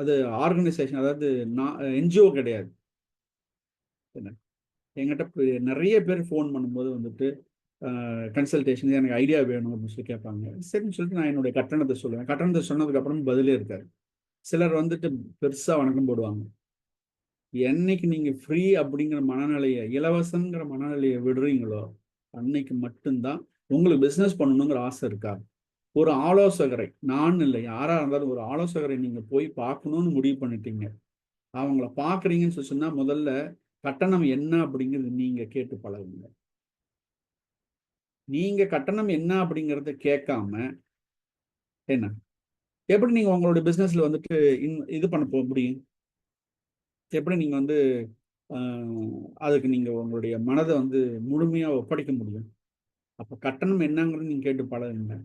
அது ஆர்கனைசேஷன் அதாவது நான் என்ஜிஓ கிடையாது. என்ன? என்கிட்ட நிறைய பேர் ஃபோன் பண்ணும்போது வந்துட்டு கன்சல்டேஷன் எனக்கு ஐடியா வேணும் அப்படின்னு சொல்லி கேட்பாங்க. சரின்னு சொல்லிட்டு நான் என்னுடைய கட்டணத்தை சொல்லுவேன். கட்டணத்தை சொன்னதுக்கப்புறம் பதிலே இருக்காரு சிலர் வந்துட்டு பெருசாக வணக்கம் போடுவாங்க. என்னைக்கு நீங்கள் ஃப்ரீ அப்படிங்கிற மனநிலையை இலவசங்கிற மனநிலையை விடுறீங்களோ அன்னைக்கு மட்டும்தான் உங்களுக்கு பிஸ்னஸ் பண்ணணுங்கிற ஆசை இருக்காது ஒரு ஆலோசகரை நான் இல்லை யாராக இருந்தாலும் ஒரு ஆலோசகரை நீங்கள் போய் பார்க்கணும்னு முடிவு பண்ணிட்டீங்க. அவங்கள பார்க்குறீங்கன்னு சொல்லி முதல்ல கட்டணம் என்ன அப்படிங்கிறது நீங்கள் கேட்டு பழகுங்க. நீங்கள் கட்டணம் என்ன அப்படிங்கிறத கேட்காம என்ன? எப்படி நீங்கள் உங்களோட பிஸ்னஸில் வந்துட்டு இன்- இது பண்ண போக முடியும்? எப்படி நீங்கள் வந்து அதுக்கு நீங்கள் உங்களுடைய மனதை வந்து முழுமையாக ஒப்படைக்க முடியும்? அப்போ கட்டணம் என்னங்கிறது நீங்கள் கேட்டு பழகுங்க.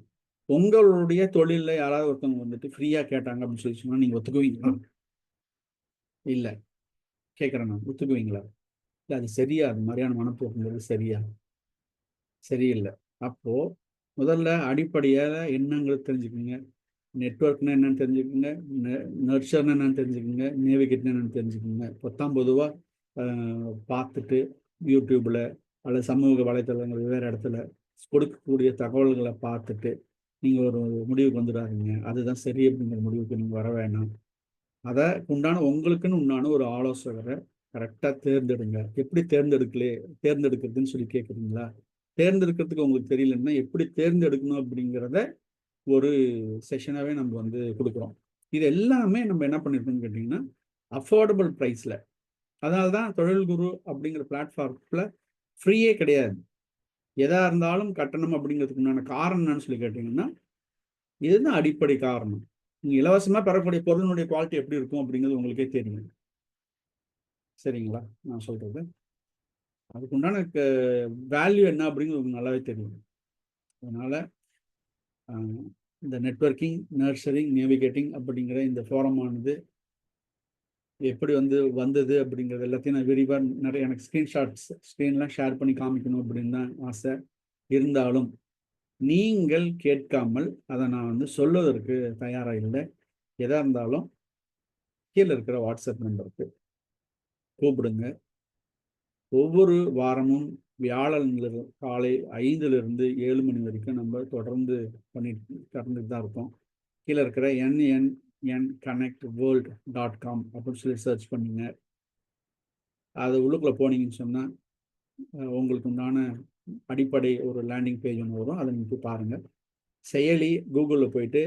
உங்களுடைய தொழிலில் யாராவது ஒருத்தவங்க வந்துட்டு ஃப்ரீயா கேட்டாங்க அப்படின்னு சொல்லி சொன்னால் நீங்க ஒத்துக்குவீங்களா? இல்ல. கேட்குறேன் நான். ஒத்துக்குவீங்களா? இல்ல அது சரியா? அது மாதிரியான மனப்போக்குங்கிறது சரியா? சரியில்லை. அப்போ முதல்ல அடிப்படையாக என்னங்கிறது தெரிஞ்சுக்கோங்க. நெட்ஒர்க்னா என்னன்னு தெரிஞ்சுக்கோங்க. நர்ச்சர்னா என்னன்னு தெரிஞ்சுக்கோங்க. நேவிகேட்னா என்னன்னு தெரிஞ்சுக்கோங்க. பத்தாம் பொதுவாக பார்த்துட்டு யூடியூப்ல அல்லது சமூக வலைத்தளங்கள் வேறு இடத்துல கொடுக்கக்கூடிய தகவல்களை பார்த்துட்டு நீங்கள் ஒரு முடிவுக்கு வந்துடாதீங்க. அதுதான் சரி அப்படிங்கிற முடிவுக்கு நீங்கள் வர வேணாம். அதை உண்டான உங்களுக்குன்னு உண்டான ஒரு ஆலோசகரை கரெக்டாக தேர்ந்தெடுங்க. எப்படி தேர்ந்தெடுக்கலே தேர்ந்தெடுக்கிறதுன்னு சொல்லி கேட்குறீங்களா தேர்ந்தெடுக்கிறதுக்கு உங்களுக்கு தெரியலன்னா எப்படி தேர்ந்தெடுக்கணும் அப்படிங்கிறத ஒரு செஷனாகவே நம்ம வந்து கொடுக்குறோம். இது எல்லாமே நம்ம என்ன பண்ணியிருக்கோம்னு கேட்டிங்கன்னா அஃபோர்டபுள் ப்ரைஸில் அதனால தான் தொழில் குரு அப்படிங்கிற பிளாட்ஃபார்மில் ஃப்ரீயே கிடையாது. எதாக இருந்தாலும் கட்டணம் அப்படிங்கிறதுக்கு உண்டான காரணம் என்னன்னு சொல்லி கேட்டிங்கன்னா இதுதான் அடிப்படை காரணம். நீங்கள் இலவசமாக பெறக்கூடிய பொருளினுடைய குவாலிட்டி எப்படி இருக்கும் அப்படிங்கிறது உங்களுக்கே தெரியும். சரிங்களா? நான் சொல்கிறது அதுக்கு உண்டான வேல்யூ என்ன அப்படிங்கிறது உங்களுக்கு நல்லாவே தெரியும். அதனால் இந்த நெட்வொர்க்கிங் நர்சரிங் நேவிகேட்டிங் அப்படிங்கிற இந்த ஃபோரமானது எப்படி வந்து வந்தது அப்படிங்கிறது எல்லாத்தையும் நான் விரிவாக நிறைய எனக்கு ஸ்க்ரீன்ஷாட்ஸ் ஸ்க்ரீன்லாம் ஷேர் பண்ணி காமிக்கணும் அப்படின்னு தான் ஆசை இருந்தாலும் நீங்கள் கேட்காமல் அதை நான் வந்து சொல்வதற்கு தயாராக இல்லை. எதாக இருந்தாலும் கீழே இருக்கிற வாட்ஸ்அப் நம்பருக்கு கூப்பிடுங்க. ஒவ்வொரு வாரமும் வியாழன்ல காலை ஐந்துலேருந்து ஏழு மணி வரைக்கும் நம்ம தொடர்ந்து பண்ணிட்டு கடந்துட்டு தான் இருக்கோம். கீழே இருக்கிற என் கனெக்ட் வேர்ல்ட் டாட் காம் அப்படின்னு சொல்லி சர்ச் பண்ணிங்க. அது உள்ளுக்குள்ளே போனீங்கன்னு சொன்னால் உங்களுக்கு உண்டான அடிப்படை ஒரு லேண்டிங் பேஜ் ஒன்று வரும். அதை நீங்கள் போய் பாருங்கள் செயலி கூகுளில் போயிட்டு